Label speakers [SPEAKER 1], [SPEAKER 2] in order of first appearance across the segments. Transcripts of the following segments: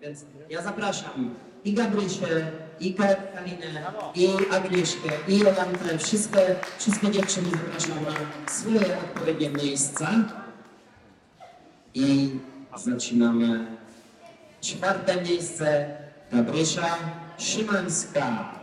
[SPEAKER 1] Więc ja zapraszam i Gabrysię, i Karinę, i Agnieszkę, i Jolantę, wszystkie, wszystkie dziewczyny zapraszam na swoje odpowiednie miejsca. I zaczynamy czwarte miejsce Gabrysia Szymańska.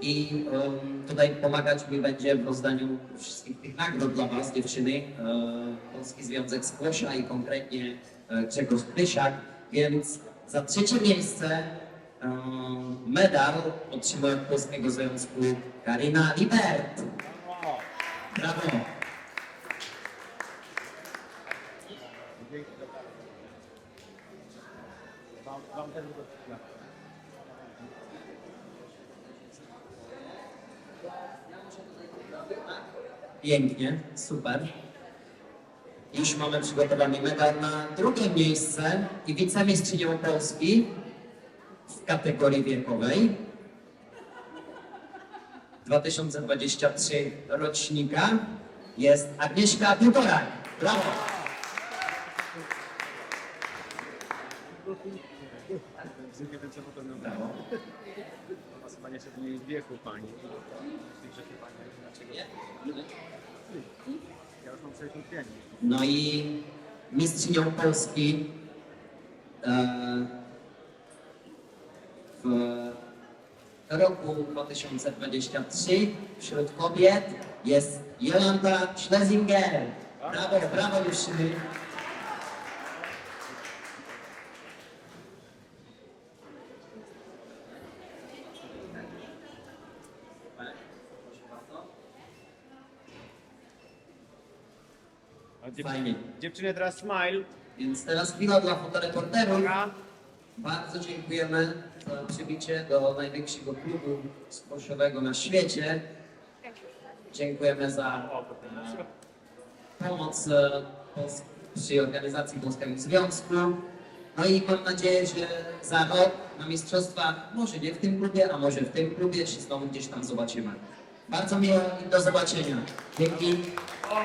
[SPEAKER 1] I um, tutaj pomagać mi będzie w rozdaniu wszystkich tych nagród dla Was, dziewczyny. E, Polski Związek Skłosza i konkretnie e, Grzegorz. Więc za trzecie miejsce e, medal otrzymała od Polskiego Związku Karina Libert. Brawo!
[SPEAKER 2] Wam,
[SPEAKER 1] Pięknie, super. Już mamy przygotowany medal na drugie miejsce i wicemistrzynią Polski w kategorii wiekowej 2023 rocznika jest Agnieszka Piłkorak. Brawo! Brawo.
[SPEAKER 2] Was chyba nie szedł jej wieku pani. Że chyba nie. Dlaczego? Ja już mam 65.
[SPEAKER 1] No i mistrzynią Polski e, w roku 2023 wśród kobiet jest Jolanta Schlesinger. Brawo, brawo dziewczyny. Fajnie.
[SPEAKER 2] Dziewczyny teraz smile.
[SPEAKER 1] Więc teraz chwila dla fotoreporterów.
[SPEAKER 2] Uwaga.
[SPEAKER 1] Bardzo dziękujemy za przybicie do największego klubu sportowego na świecie. Dziękujemy za e, pomoc e, Pols- przy organizacji Polskiego Związku. No i mam nadzieję, że za rok na mistrzostwach, może nie w tym klubie, a może w tym klubie, się znowu gdzieś tam zobaczymy. Bardzo miło i do zobaczenia. Dzięki.
[SPEAKER 2] O,